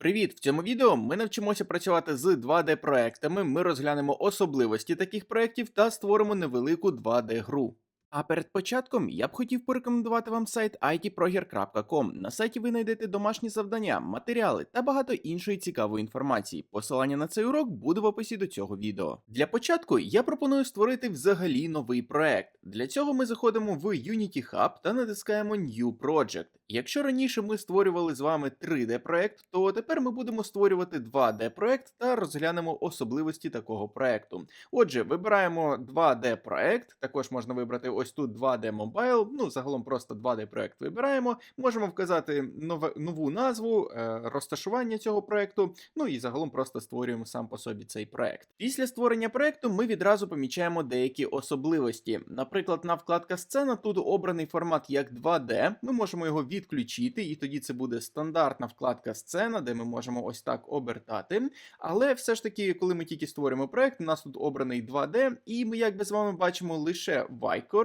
Привіт! В цьому відео ми навчимося працювати з 2D-проектами, ми розглянемо особливості таких проєктів та створимо невелику 2D-гру. А перед початком я б хотів порекомендувати вам сайт itproger.com. На сайті ви знайдете домашні завдання, матеріали та багато іншої цікавої інформації. Посилання на цей урок буде в описі до цього відео. Для початку я пропоную створити взагалі новий проект. Для цього ми заходимо в Unity Hub та натискаємо New Project. Якщо раніше ми створювали з вами 3D проект, то тепер ми будемо створювати 2D проект та розглянемо особливості такого проекту. Отже, вибираємо 2D проект, також можна вибрати ось тут 2D Mobile, ну загалом просто 2D проект вибираємо. Можемо вказати нове, нову назву, е, розташування цього проекту, ну і загалом просто створюємо сам по собі цей проект. Після створення проекту ми відразу помічаємо деякі особливості. Наприклад, на вкладка сцена тут обраний формат як 2D, ми можемо його відключити, і тоді це буде стандартна вкладка сцена, де ми можемо ось так обертати. Але все ж таки, коли ми тільки створюємо проект, у нас тут обраний 2D, і ми якби з вами бачимо лише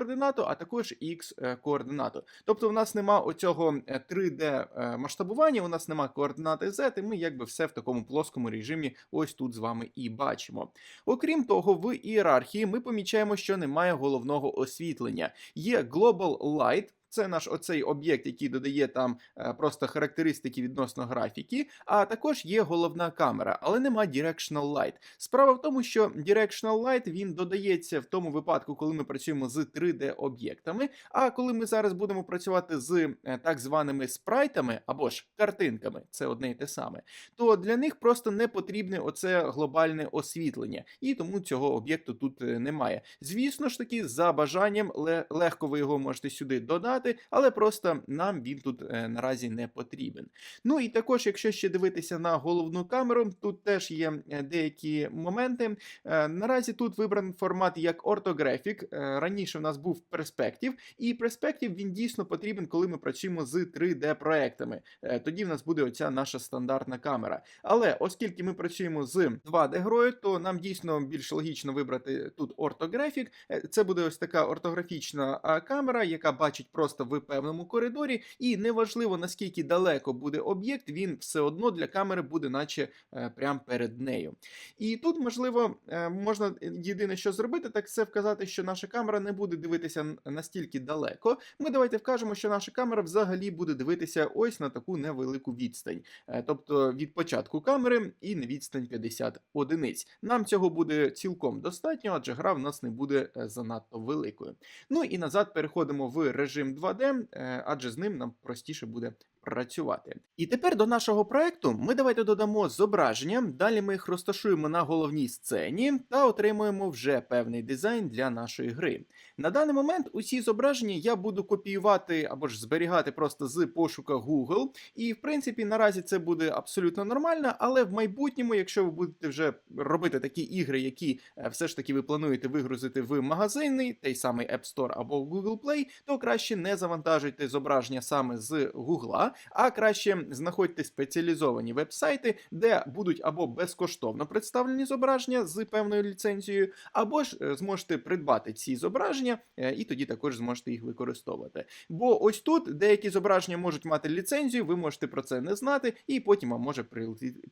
Y-координату, а також X-координату. Тобто, в нас нема оцього 3D масштабування, у нас нема координати Z, і ми якби все в такому плоскому режимі ось тут з вами і бачимо. Окрім того, в ієрархії ми помічаємо, що немає головного освітлення. Є Global Light. Це наш оцей об'єкт, який додає там е, просто характеристики відносно графіки. А також є головна камера, але нема Directional Light. Справа в тому, що Directional Light він додається в тому випадку, коли ми працюємо з 3D-об'єктами. А коли ми зараз будемо працювати з е, так званими спрайтами або ж картинками, це одне і те саме, то для них просто не потрібне оце глобальне освітлення, і тому цього об'єкту тут е, немає. Звісно ж таки, за бажанням легко ви його можете сюди додати, але просто нам він тут е, наразі не потрібен. Ну і також, якщо ще дивитися на головну камеру, тут теж є е, деякі моменти. Е, Наразі тут вибраний формат як ортографік. Раніше у нас був перспектив, і перспектив він дійсно потрібен, коли ми працюємо з 3D-проектами. Е, Тоді в нас буде оця наша стандартна камера. Але оскільки ми працюємо з 2D-грою, то нам дійсно більш логічно вибрати тут ортографік. Це буде ось така ортографічна камера, яка бачить просто в певному коридорі, і неважливо наскільки далеко буде об'єкт, він все одно для камери буде, наче е, прямо перед нею. І тут, можливо, е, можна єдине, що зробити, так це вказати, що наша камера не буде дивитися настільки далеко. Ми давайте вкажемо, що наша камера взагалі буде дивитися ось на таку невелику відстань, Е, тобто від початку камери і на відстань 50 одиниць. Нам цього буде цілком достатньо, адже гра в нас не буде е, занадто великою. Ну і назад переходимо в режим 2D, е, адже з ним нам простіше буде працювати. І тепер до нашого проекту ми давайте додамо зображення, далі ми їх розташуємо на головній сцені та отримуємо вже певний дизайн для нашої гри. На даний момент усі зображення я буду копіювати або ж зберігати просто з пошука Google. І в принципі наразі це буде абсолютно нормально, але в майбутньому, якщо ви будете вже робити такі ігри, які е, все ж таки ви плануєте вигрузити в магазини, той самий App Store або Google Play, то краще не завантажуйте зображення саме з Google, а краще знаходьте спеціалізовані веб-сайти, де будуть або безкоштовно представлені зображення з певною ліцензією, або ж е, зможете придбати ці зображення, е, і тоді також зможете їх використовувати. Бо ось тут деякі зображення можуть мати ліцензію, ви можете про це не знати, і потім вам може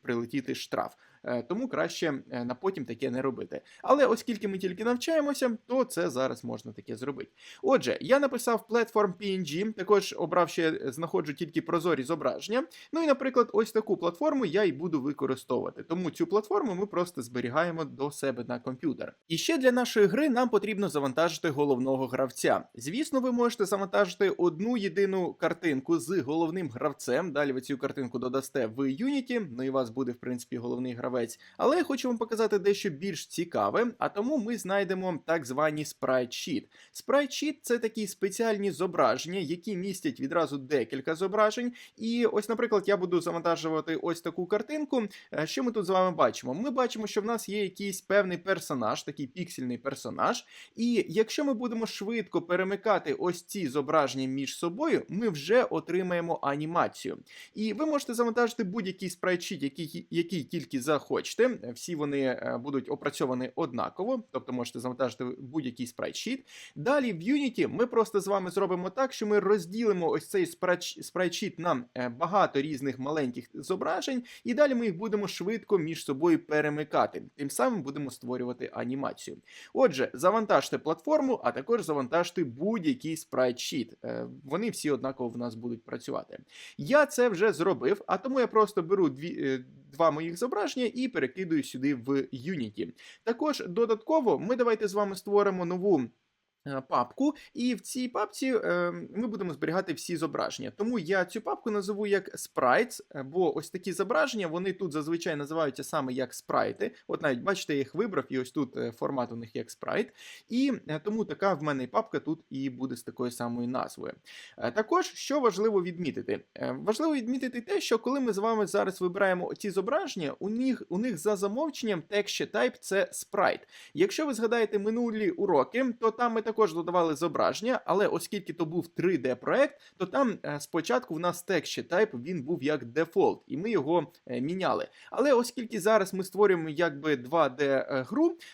прилетіти штраф. Е, Тому краще е, на потім таке не робити. Але оскільки ми тільки навчаємося, то це зараз можна таке зробити. Отже, я написав платформ PNG, також обрав ще е, знаходжу тільки прозорі зображення. Ну і, наприклад, ось таку платформу я і буду використовувати. Тому цю платформу ми просто зберігаємо до себе на комп'ютер. І ще для нашої гри нам потрібно завантажити головного гравця. Звісно, ви можете завантажити одну єдину картинку з головним гравцем. Далі ви цю картинку додасте в Unity, ну і у вас буде, в принципі, головний гравець. Але я хочу вам показати дещо більш цікаве, а тому ми знайдемо так звані спрайтшіт. Спрайтшіт це такі спеціальні зображення, які містять відразу декілька зображень. І ось, наприклад, я буду завантажувати ось таку картинку. Е, Що ми тут з вами бачимо? Ми бачимо, що в нас є якийсь певний персонаж, такий піксельний персонаж. І якщо ми будемо швидко перемикати ось ці зображення між собою, ми вже отримаємо анімацію. І ви можете завантажити будь-який спрайтшіт, який, який тільки захочете. Всі вони е, будуть опрацьовані однаково, тобто можете завантажити будь-який спрайтшіт. Далі в Unity ми просто з вами зробимо так, що ми розділимо ось цей спрайтшіт на е, багато різних маленьких зображень, і далі ми їх будемо швидко між собою перемикати. Тим самим будемо створювати анімацію. Отже, завантажте платформу, а також завантажте будь-який спрайт-щит. Е, Вони всі однаково в нас будуть працювати. Я це вже зробив, а тому я просто беру дві, два моїх зображення і перекидую сюди в Unity. Також додатково ми давайте з вами створимо нову. Е, Папку, і в цій папці е, ми будемо зберігати всі зображення. Тому я цю папку назову як sprites, е, бо ось такі зображення вони тут зазвичай називаються саме як спрайти. От навіть бачите, я їх вибрав, і ось тут формат у них як спрайт. І тому така в мене папка тут і буде з такою самою назвою. Також що важливо відмітити? Важливо відмітити те, що коли ми з вами зараз вибираємо ці зображення, у них, у них за замовченням texture type це спрайт. Якщо ви згадаєте минулі уроки, то там ми також додавали зображення, але оскільки то був 3D проект, то там е, спочатку в нас texture type він був як дефолт, і ми його е, міняли. Але оскільки зараз ми створюємо якби 2D е,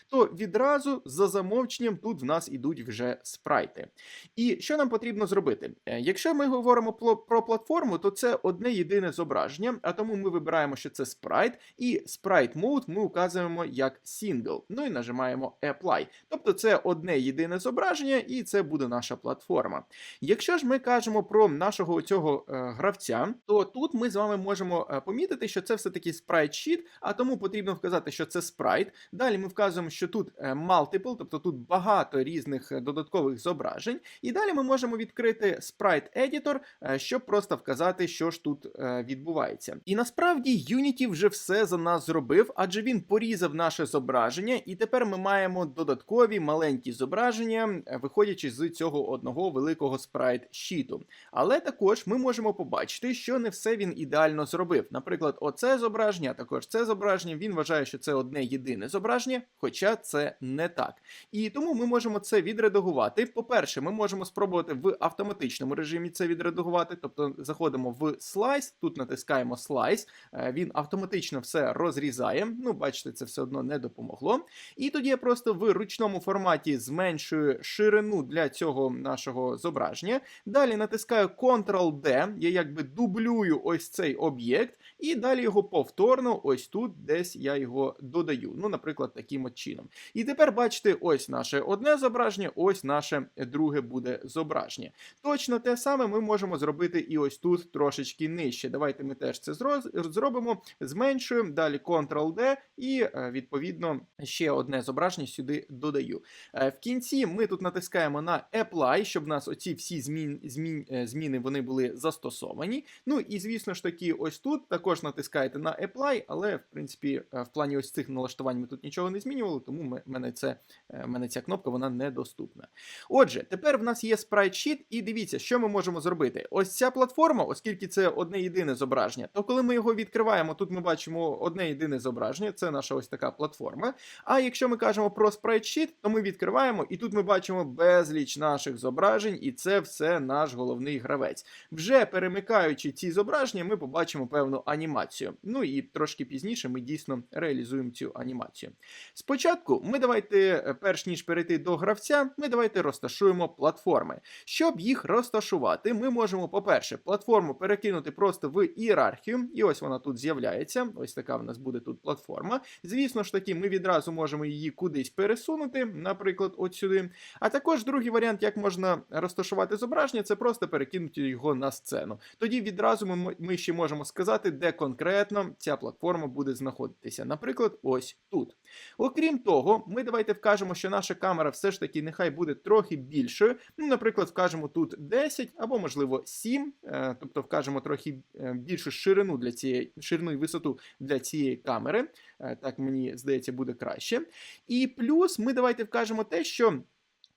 то відразу за замовченням тут в нас ідуть вже спрайти. І що нам потрібно зробити? Якщо ми говоримо про платформу, то це одне єдине зображення, а тому ми вибираємо, що це спрайт, і спрайт mode ми указуємо як single. Ну і нажимаємо Apply. Тобто це одне єдине зображення, і це буде наша платформа. Якщо ж ми кажемо про нашого цього е, гравця, то тут ми з вами можемо е, помітити, що це все-таки спрайт sheet, а тому потрібно вказати, що це спрайт. Далі ми вказуємо, що тут е, multiple, тобто тут багато різних е, додаткових зображень. І далі ми можемо відкрити е, щоб просто вказати, що ж тут е, відбувається. І насправді Unity вже все за нас зробив, адже він порізав наше зображення, і тепер ми маємо додаткові маленькі зображення, е, виходячи з цього одного великого спрайт щиту. Але також ми можемо побачити, що не все він ідеально зробив. Наприклад, оце зображення, а також це зображення. Він вважає, що це одне єдине зображення, хоча це не так. І тому ми можемо це відредагувати. По-перше, ми можемо спробувати в автоматичному режимі це відредагувати. Тобто заходимо в слайс, тут натискаємо слайс, е, він автоматично все розрізає. Ну, бачите, це все одно не допомогло. І тоді я просто в ручному форматі зменшую ширину для цього нашого зображення. Далі натискаю Ctrl-D, я якби дублюю ось цей об'єкт, і далі його повторно, ось тут, десь я його додаю. Ну, наприклад, таким от чином. І тепер бачите, ось наше одне зображення, ось наше друге буде зображення. Точно те саме ми можемо зробити і ось тут трошечки нижче. Давайте ми теж це зробимо, зменшуємо, далі Ctrl-D і е, відповідно ще одне зображення сюди додаю. Е, В кінці ми тут натискаємо на Apply, щоб в нас оці всі змін, змін, е, зміни вони були застосовані. Ну і звісно ж таки, ось тут також натискаєте на Apply, але в принципі е, в плані ось цих налаштувань ми тут нічого не змінювали, тому ме- мене це е, мене ця кнопка вона недоступна. Отже, тепер в нас є спрайтшіт, і дивіться, що ми можемо зробити. Ось ця платформа, оскільки це одне єдине зображення, то коли ми його відкриваємо, тут ми бачимо одне єдине зображення, це наша ось така платформа. А якщо ми кажемо про спрайтшіт, то ми відкриваємо, і тут ми бачимо безліч наших зображень, і це все наш головний гравець. Вже перемикаючи ці зображення, ми побачимо певну анімацію. Ну і трошки пізніше ми дійсно реалізуємо цю анімацію. Спочатку ми давайте, е, перш ніж перейти до гравця, ми давайте розташуємо платформи. Щоб їх розташувати, ми можемо, по-перше, платформу перекинути просто в ієрархію, і ось вона тут з'являється. Ось така в нас буде тут платформа. Звісно ж таки, ми відразу можемо її кудись пересунути, наприклад, от сюди. А також другий варіант, як можна розташувати зображення, це просто перекинути його на сцену. Тоді відразу ми, ми ще можемо сказати, де конкретно ця платформа буде знаходитися. Наприклад, ось тут. Окрім того, ми давайте вкажемо, що наша камера все ж таки нехай буде трохи більшою. Ну, наприклад, вкажемо тут 10 або, можливо, 7, е, тобто вкажемо трохи е, більшу ширину для цієї ширину і висоту для цієї камери. Е, Так мені здається, буде краще. І плюс ми давайте вкажемо те, що.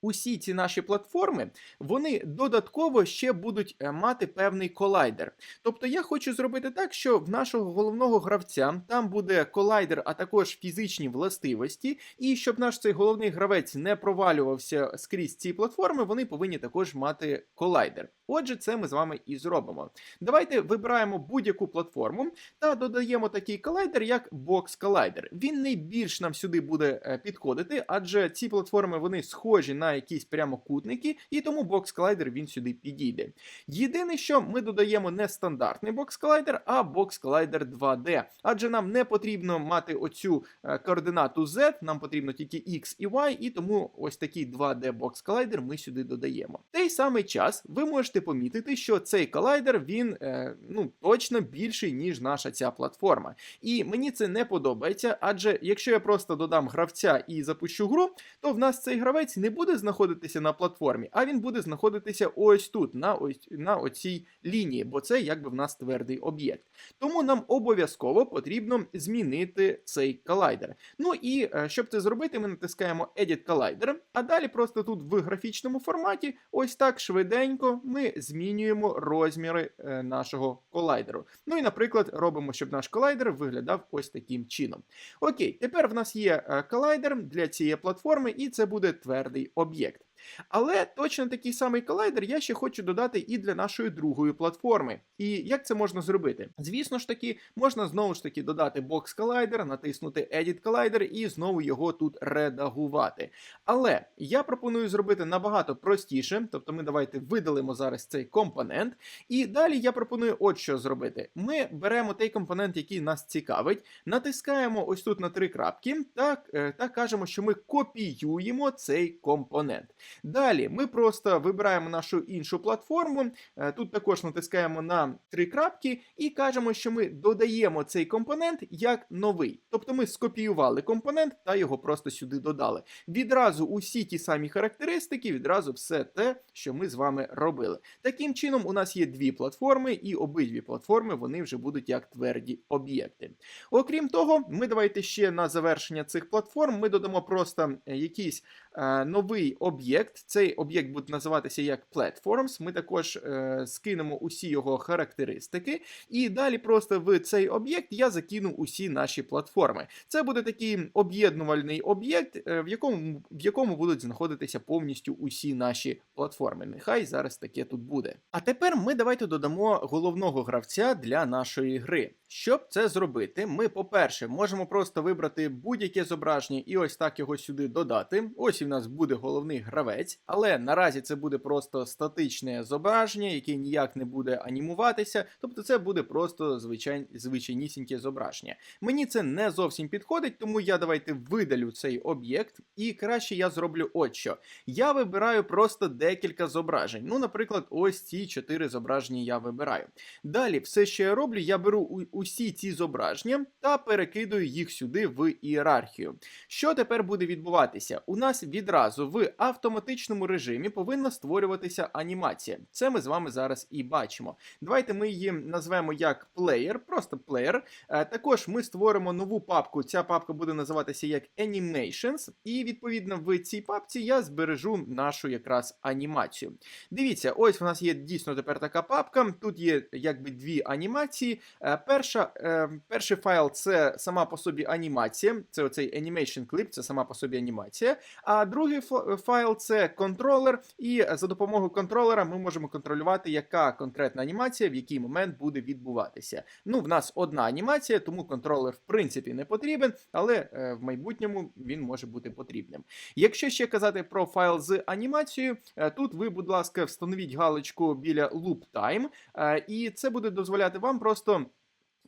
Усі ці наші платформи вони додатково ще будуть е, мати певний колайдер. Тобто я хочу зробити так, що в нашого головного гравця там буде колайдер, а також фізичні властивості, і щоб наш цей головний гравець не провалювався скрізь ці платформи, вони повинні також мати колайдер. Отже, це ми з вами і зробимо. Давайте вибираємо будь-яку платформу та додаємо такий колайдер, як Box Collider. Він найбільш нам сюди буде е, підходити, адже ці платформи вони схожі на якісь прямокутники, і тому Box Collider він сюди підійде. Єдине, що ми додаємо не стандартний Box Collider, а Box Collider 2D, адже нам не потрібно мати оцю е, координату Z, нам потрібно тільки X і Y, і тому ось такий 2D Box Collider ми сюди додаємо. В той самий час ви можете помітити, що цей колайдер він е, ну точно більший, ніж наша ця платформа. І мені це не подобається, адже якщо я просто додам гравця і запущу гру, то в нас цей гравець не буде знаходитися на платформі, а він буде знаходитися ось тут, на ось на оцій лінії, бо це якби в нас твердий об'єкт. Тому нам обов'язково потрібно змінити цей колайдер. Ну і е, щоб це зробити, ми натискаємо Edit Collider, а далі просто тут в графічному форматі, ось так швиденько ми змінюємо розміри е, нашого колайдеру. Ну і, наприклад, робимо, щоб наш колайдер виглядав ось таким чином. Окей, тепер в нас є е, колайдер для цієї платформи, і це буде твердий об'єкт. Але точно такий самий колайдер я ще хочу додати і для нашої другої платформи. І як це можна зробити? Звісно ж таки, можна знову ж таки додати бокс колайдер, натиснути Edit Collider і знову його тут редагувати. Але я пропоную зробити набагато простіше, тобто ми давайте видалимо зараз цей компонент. І далі я пропоную от що зробити. Ми беремо той компонент, який нас цікавить, натискаємо ось тут на три крапки, та, е, та кажемо, що ми копіюємо цей компонент. Далі ми просто вибираємо нашу іншу платформу. е, Тут також натискаємо на три крапки і кажемо, що ми додаємо цей компонент як новий. Тобто ми скопіювали компонент та його просто сюди додали. Відразу усі ті самі характеристики, відразу все те, що ми з вами робили. Таким чином, у нас є дві платформи, і обидві платформи вони вже будуть як тверді об'єкти. Окрім того, ми давайте ще на завершення цих платформ ми додамо просто е, якийсь е, новий об'єкт. Цей об'єкт буде називатися як Platforms. Ми також е, скинемо усі його характеристики, і далі просто в цей об'єкт я закину усі наші платформи. Це буде такий об'єднувальний об'єкт, е, в якому, в якому будуть знаходитися повністю усі наші платформи. Нехай зараз таке тут буде. А тепер ми давайте додамо головного гравця для нашої гри. Щоб це зробити, ми, по-перше, можемо просто вибрати будь-яке зображення і ось так його сюди додати. Ось і в нас буде головний гравець, але наразі це буде просто статичне зображення, яке ніяк не буде анімуватися. Тобто це буде просто звичай... звичайнісіньке зображення. Мені це не зовсім підходить, тому я давайте видалю цей об'єкт, і краще я зроблю от що. Я вибираю просто декілька зображень. Ну, наприклад, ось ці чотири зображення я вибираю. Далі, все, що я роблю, я беру у- усі ці зображення та перекидую їх сюди в ієрархію. Що тепер буде відбуватися? У нас відразу в автоматичному режимі повинна створюватися анімація. Це ми з вами зараз і бачимо. Давайте ми її назвемо як player, просто player. Е, Також ми створимо нову папку. Ця папка буде називатися як Animations, і відповідно в цій папці я збережу нашу якраз анімацію. Дивіться, ось у нас є дійсно тепер така папка. Тут є якби дві анімації. Е, Перша, е, перший файл це сама по собі анімація. Це оцей animation clip, це сама по собі анімація. А другий файл це контролер, і за допомогою контролера ми можемо контролювати, яка конкретна анімація в який момент буде відбуватися. Ну, в нас одна анімація, тому контролер в принципі не потрібен, але е, в майбутньому він може бути потрібним. Якщо ще казати про файл з анімацією, е, тут ви, будь ласка, встановіть галочку біля loop time, е, і це буде дозволяти вам просто.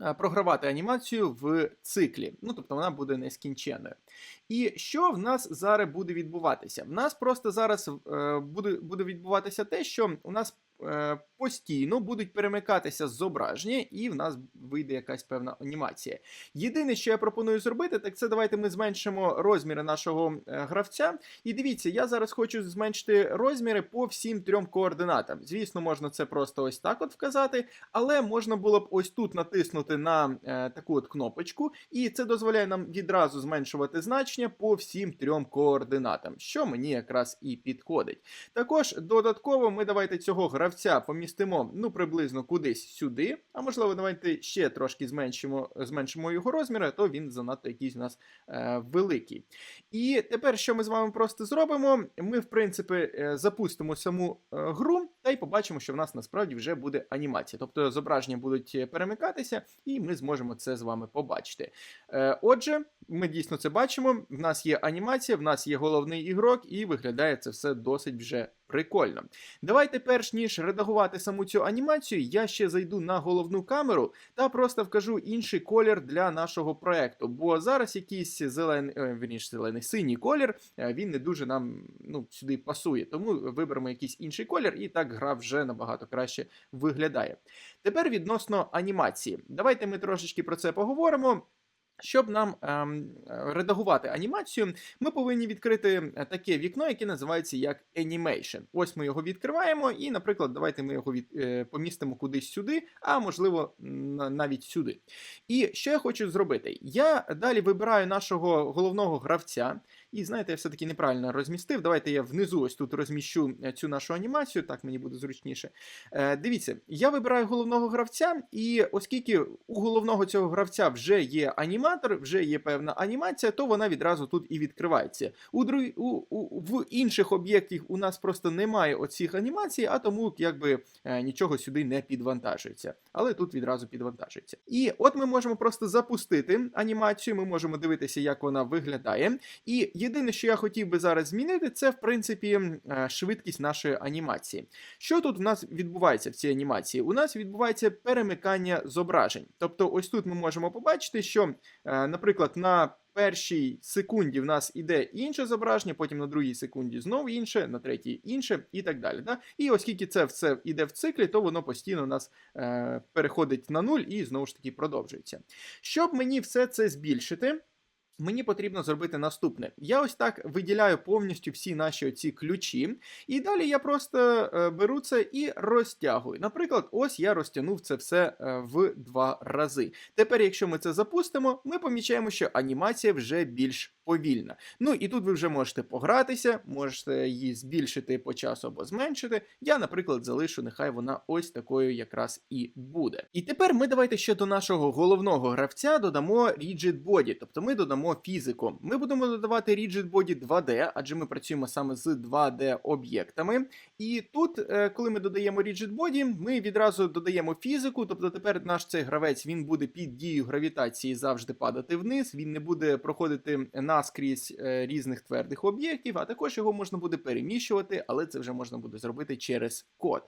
Е, Програвати анімацію в циклі, ну тобто вона буде нескінченною. І що в нас зараз буде відбуватися? В нас просто зараз е, буде, буде відбуватися те, що у нас е, постійно будуть перемикатися зображення, і в нас вийде якась певна анімація. Єдине, що я пропоную зробити, так це давайте ми зменшимо розміри нашого е, гравця. І дивіться, я зараз хочу зменшити розміри по всім трьом координатам. Звісно, можна це просто ось так от вказати, але можна було б ось тут натиснути на е, таку от кнопочку, і це дозволяє нам відразу зменшувати значення по всім трьом координатам, що мені якраз і підходить. Також додатково ми давайте цього гравця помістимо ну приблизно кудись сюди. А можливо, давайте ще трошки зменшимо, зменшимо його розміри, то він занадто якийсь у нас е, великий. І тепер, що ми з вами просто зробимо? Ми, в принципі, е, запустимо саму е, гру. Та й побачимо, що в нас насправді вже буде анімація. Тобто зображення будуть е, перемикатися, і ми зможемо це з вами побачити. Е, Отже, ми дійсно це бачимо. В нас є анімація, в нас є головний ігрок, і виглядає це все досить вже прикольно. Давайте, перш ніж редагувати саму цю анімацію, я ще зайду на головну камеру та просто вкажу інший колір для нашого проекту. Бо зараз якийсь зелений, е, зелений синій колір, е, він не дуже нам ну, сюди пасує. Тому виберемо якийсь інший колір, і так гра вже набагато краще виглядає. Тепер відносно анімації. Давайте ми трошечки про це поговоримо. Щоб нам ем, редагувати анімацію, ми повинні відкрити е, таке вікно, яке називається як Animation. Ось ми його відкриваємо, і, наприклад, давайте ми його від, е, помістимо кудись сюди, а можливо на- навіть сюди. І що я хочу зробити? Я далі вибираю нашого головного гравця. І знаєте, я все-таки неправильно розмістив. Давайте я внизу ось тут розміщу е, цю нашу анімацію, так мені буде зручніше. Е, дивіться, я вибираю головного гравця, і оскільки у головного цього гравця вже є аніматор, вже є певна анімація, то вона відразу тут і відкривається. У, друг... у, у, в інших об'єктів у нас просто немає оцих анімацій, а тому якби е, нічого сюди не підвантажується. Але тут відразу підвантажується. І от ми можемо просто запустити анімацію, ми можемо дивитися, як вона виглядає. І єдине, що я хотів би зараз змінити, це в принципі е, швидкість нашої анімації. Що тут в нас відбувається в цій анімації? У нас відбувається перемикання зображень. Тобто, ось тут ми можемо побачити, що, е, наприклад, на першій секунді в нас іде інше зображення, потім на другій секунді знову інше, на третій інше і так далі. Да? І оскільки це все йде в циклі, то воно постійно у нас е, переходить на нуль і знову ж таки продовжується. Щоб мені все це збільшити. Мені потрібно зробити наступне. Я ось так виділяю повністю всі наші оці ключі, і далі я просто е, беру це і розтягую. Наприклад, ось я розтягнув це все е, в два рази. Тепер, якщо ми це запустимо, ми помічаємо, що анімація вже більш повільна. Ну і тут ви вже можете погратися, можете її збільшити по часу або зменшити. Я, наприклад, залишу, нехай вона ось такою якраз і буде. І тепер ми давайте ще до нашого головного гравця додамо Rigid Body, тобто ми додамо фізику. Ми будемо додавати Rigid Body 2D, адже ми працюємо саме з 2D об'єктами. І тут, е, коли ми додаємо Rigid Body, ми відразу додаємо фізику, тобто тепер наш цей гравець він буде під дією гравітації завжди падати вниз, він не буде проходити наскрізь е, різних твердих об'єктів, а також його можна буде переміщувати, але це вже можна буде зробити через код.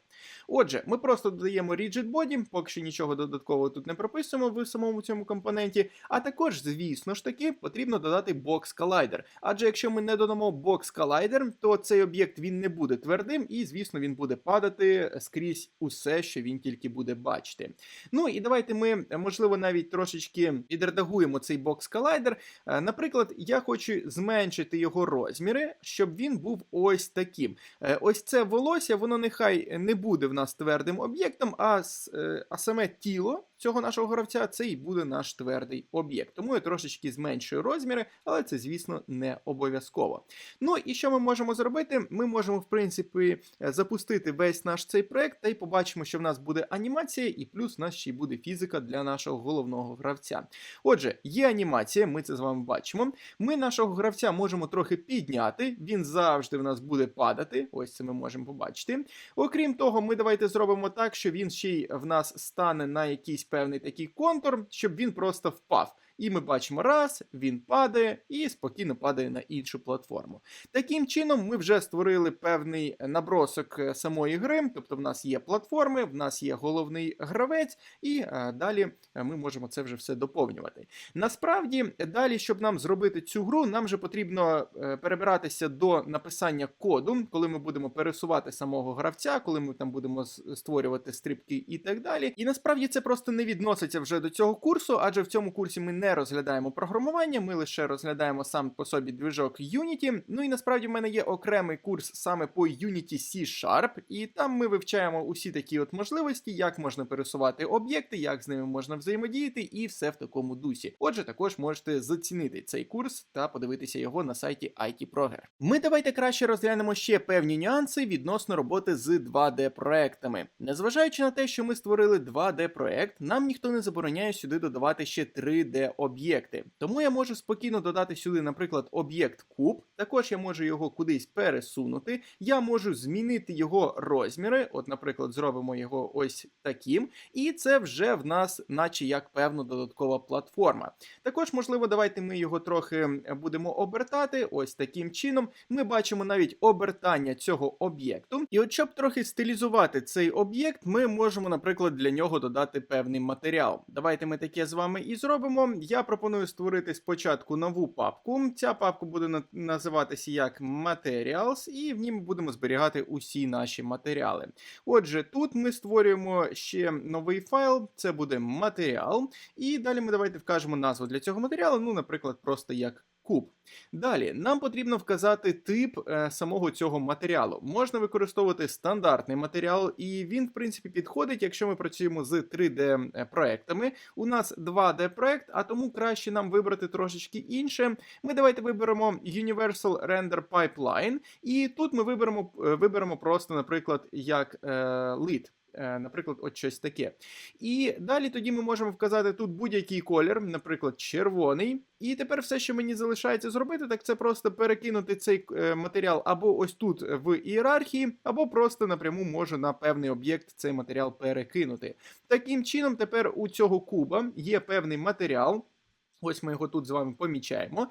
Отже, ми просто додаємо Rigid Body, поки що нічого додаткового тут не прописуємо в самому цьому компоненті. А також, звісно ж таки, потрібно додати Box Collider. Адже якщо ми не додамо Box Collider, то цей об'єкт він не буде твердим, і, звісно, він буде падати скрізь усе, що він тільки буде бачити. Ну і давайте ми, можливо, навіть трошечки відредагуємо цей Box Collider. Е, Наприклад, я хочу зменшити його розміри, щоб він був ось таким. Е, Ось це волосся, воно нехай не буде в нас твердим об'єктом, а, е, а саме тіло цього нашого гравця це і буде наш твердий об'єкт. Тому я трошечки зменшую розміри, але це, звісно, не обов'язково. Ну і що ми можемо зробити? Ми можемо, в принципі, е, запустити весь наш цей проект, та й побачимо, що в нас буде анімація, і плюс в нас ще й буде фізика для нашого головного гравця. Отже, є анімація, ми це з вами бачимо. Ми нашого гравця можемо трохи підняти, він завжди в нас буде падати. Ось це ми можемо побачити. Окрім того, ми давайте зробимо так, що він ще й в нас стане на якийсь певний такий контур, щоб він просто впав. І ми бачимо раз, він падає і спокійно падає на іншу платформу. Таким чином, ми вже створили певний набросок е, самої гри. Тобто, в нас є платформи, в нас є головний гравець, і е, далі е, ми можемо це вже все доповнювати. Насправді, далі, щоб нам зробити цю гру, нам вже потрібно перебиратися до написання коду, коли ми будемо пересувати самого гравця, коли ми там будемо створювати стрибки і так далі. І насправді це просто не відноситься вже до цього курсу, адже в цьому курсі ми не розглядаємо програмування, ми лише розглядаємо сам по собі движок Unity. Ну і насправді в мене є окремий курс саме по Unity C-Sharp, і там ми вивчаємо усі такі от можливості, як можна пересувати об'єкти, як з ними можна взаємодіяти, і все в такому дусі. Отже, також можете зацінити цей курс та подивитися його на сайті IT Proger. Ми давайте краще розглянемо ще певні нюанси відносно роботи з 2D проектами. Незважаючи на те, що ми створили 2D проект, нам ніхто не забороняє сюди додавати ще 3D-об'єкти. Тому я можу спокійно додати сюди, наприклад, об'єкт куб. Також я можу його кудись пересунути. Я можу змінити його розміри. От, наприклад, зробимо його ось таким. І це вже в нас, наче як певна додаткова платформа. Також, можливо, давайте ми його трохи будемо обертати. Ось таким чином. Ми бачимо навіть обертання цього об'єкту. І от щоб трохи стилізувати цей об'єкт, ми можемо, наприклад, для нього додати певний матеріал. Давайте ми таке з вами і зробимо. Я пропоную створити спочатку нову папку. Ця папка буде називатися як Materials, і в ній ми будемо зберігати усі наші матеріали. Отже, тут ми створюємо ще новий файл, це буде матеріал. І далі ми давайте вкажемо назву для цього матеріалу, ну, наприклад, просто як куб. Далі нам потрібно вказати тип е, самого цього матеріалу. Можна використовувати стандартний матеріал, і він, в принципі, підходить, якщо ми працюємо з 3D-проектами. У нас 2D-проект, а тому краще нам вибрати трошечки інше. Ми давайте виберемо Universal Render Pipeline, і тут ми виберемо, е, виберемо просто, наприклад, як е, lead. Е, Наприклад, от щось таке. І далі тоді ми можемо вказати тут будь-який колір, наприклад, червоний. І тепер все, що мені залишається зробити, так це просто перекинути цей е, матеріал або ось тут в ієрархії, або просто напряму можу на певний об'єкт цей матеріал перекинути. Таким чином, тепер у цього куба є певний матеріал. Ось ми його тут з вами помічаємо.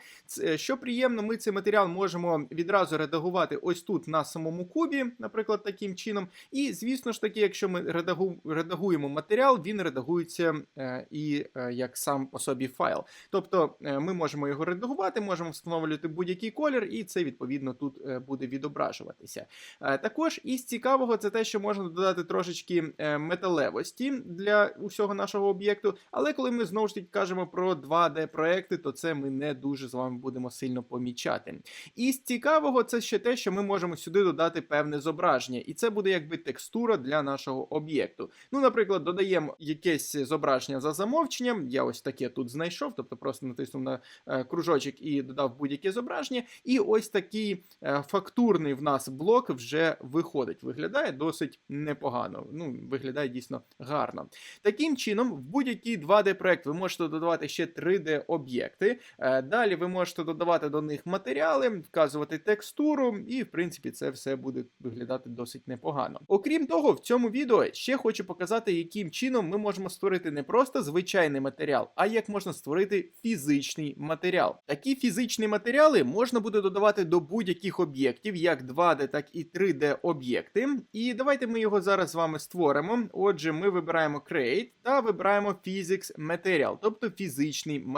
Що приємно, ми цей матеріал можемо відразу редагувати ось тут на самому кубі, наприклад, таким чином. І, звісно ж таки, якщо ми редагу, редагуємо матеріал, він редагується е, і е, як сам по собі файл. Тобто е, ми можемо його редагувати, можемо встановлювати будь-який колір, і це відповідно тут е, буде відображуватися. Е, Також із цікавого це те, що можна додати трошечки е, металевості для усього нашого об'єкту. Але коли ми знову ж таки кажемо про 2D-проекти, то це ми не дуже з вами будемо сильно помічати. Із цікавого це ще те, що ми можемо сюди додати певне зображення, і це буде якби текстура для нашого об'єкту. Ну, наприклад, додаємо якесь зображення за замовченням. Я ось таке тут знайшов, тобто просто натиснув на е, кружочок і додав будь-яке зображення. І ось такий е, фактурний в нас блок вже виходить. Виглядає досить непогано. Ну, виглядає дійсно гарно. Таким чином, в будь-який 2D-проект ви можете додавати ще 3D-об'єкти. Е, Далі ви можете додавати до них матеріали, вказувати текстуру, і в принципі це все буде виглядати досить непогано. Окрім того, в цьому відео ще хочу показати, яким чином ми можемо створити не просто звичайний матеріал, а як можна створити фізичний матеріал. Такі фізичні матеріали можна буде додавати до будь-яких об'єктів, як 2D, так і 3D об'єкти. І давайте ми його зараз з вами створимо. Отже, ми вибираємо Create та вибираємо Physics Material, тобто фізичний матеріал.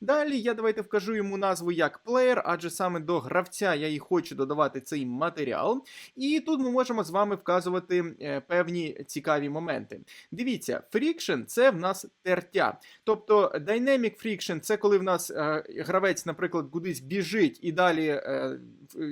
Далі я давайте вкажу йому назву як Player, адже саме до гравця я і хочу додавати цей матеріал. І тут ми можемо з вами вказувати е, певні цікаві моменти. Дивіться, friction – це в нас тертя. Тобто Dynamic Friction – це коли в нас е, гравець, наприклад, кудись біжить, і далі, е,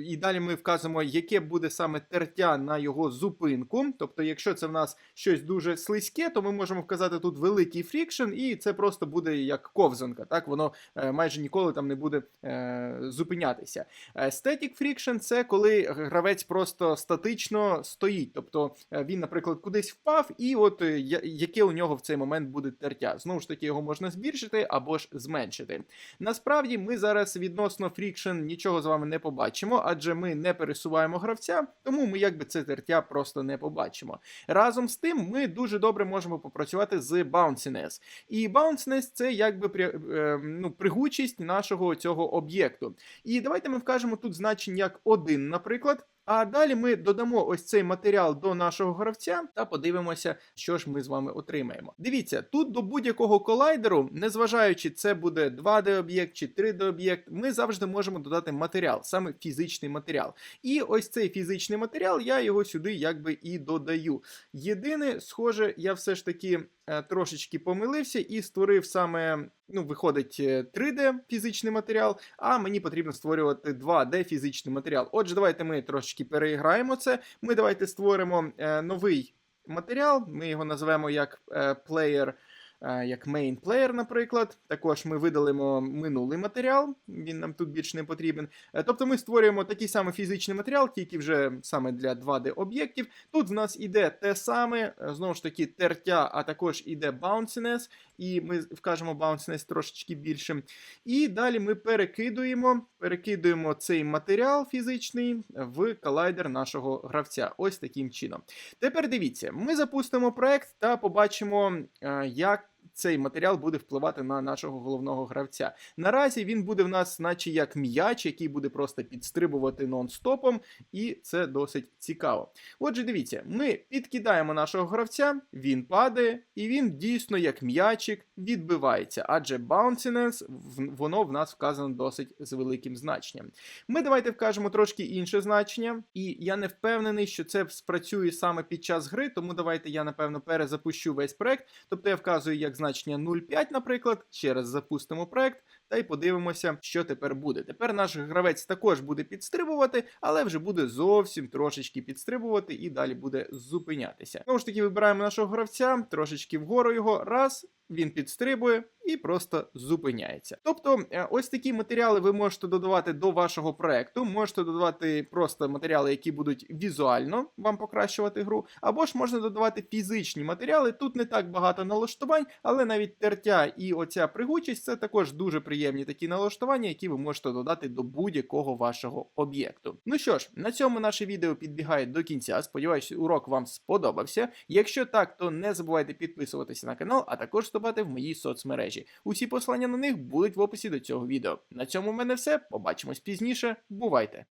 і далі ми вказуємо, яке буде саме тертя на його зупинку. Тобто, якщо це в нас щось дуже слизьке, то ми можемо вказати тут великий friction, і це просто буде як ковзанка. Так, воно е, майже ніколи там не буде е, зупинятися. Static friction – це коли гравець просто статично стоїть. Тобто е, він, наприклад, кудись впав, і от яке у нього в цей момент буде тертя. Знову ж таки, його можна збільшити або ж зменшити. Насправді, ми зараз відносно friction нічого з вами не побачимо, адже ми не пересуваємо гравця, тому ми якби це тертя просто не побачимо. Разом з тим, ми дуже добре можемо попрацювати з bounciness. І bounciness – це якби ну, пригучість нашого цього об'єкту. І давайте ми вкажемо тут значення як 1, наприклад. А далі ми додамо ось цей матеріал до нашого гравця та подивимося, що ж ми з вами отримаємо. Дивіться, тут до будь-якого колайдеру, незважаючи це буде 2D-об'єкт чи 3D-об'єкт, ми завжди можемо додати матеріал, саме фізичний матеріал. І ось цей фізичний матеріал, я його сюди якби і додаю. Єдине, схоже, я все ж таки трошечки помилився і створив саме, ну, виходить, е, 3D фізичний матеріал, а мені потрібно створювати 2D фізичний матеріал. Отже, давайте ми трошечки переіграємо це. Ми давайте створимо е, новий матеріал, ми його називаємо як е, Player е, як player, наприклад. Також ми видалимо минулий матеріал, він нам тут більш не потрібен. Е, Тобто ми створюємо такий самий фізичний матеріал, тільки вже саме для 2D об'єктів. Тут в нас іде те саме, е, знову ж таки, тертя, а також іде bounciness, і ми вкажемо bounciness трошечки більшим. І далі ми перекидуємо, перекидуємо цей матеріал фізичний в колайдер нашого гравця. Ось таким чином. Тепер дивіться, ми запустимо проект та побачимо, е, як цей матеріал буде впливати на нашого головного гравця. Наразі він буде в нас, наче як м'яч, який буде просто підстрибувати нон-стопом, і це досить цікаво. Отже, дивіться, ми підкидаємо нашого гравця, він падає, і він дійсно як м'ячик відбивається, адже bounciness, воно в нас вказано досить з великим значенням. Ми давайте вкажемо трошки інше значення, і я не впевнений, що це спрацює саме під час гри, тому давайте я, напевно, перезапущу весь проект. Тобто я вказую як значення 0,5, наприклад, ще раз запустимо проект та й подивимося, що тепер буде. Тепер наш гравець також буде підстрибувати, але вже буде зовсім трошечки підстрибувати і далі буде зупинятися. Знову ж таки, вибираємо нашого гравця, трошечки вгору його, раз. Він підстрибує і просто зупиняється. Тобто, е, ось такі матеріали ви можете додавати до вашого проекту. Можете додавати просто матеріали, які будуть візуально вам покращувати гру, або ж можна додавати фізичні матеріали. Тут не так багато налаштувань, але навіть тертя і оця пригучість це також дуже приємні такі налаштування, які ви можете додати до будь-якого вашого об'єкту. Ну що ж, на цьому наше відео підбігає до кінця. Сподіваюсь, урок вам сподобався. Якщо так, то не забувайте підписуватися на канал, а також вступати в мої соцмережі. Усі послання на них будуть в описі до цього відео. На цьому в мене все. Побачимось пізніше. Бувайте!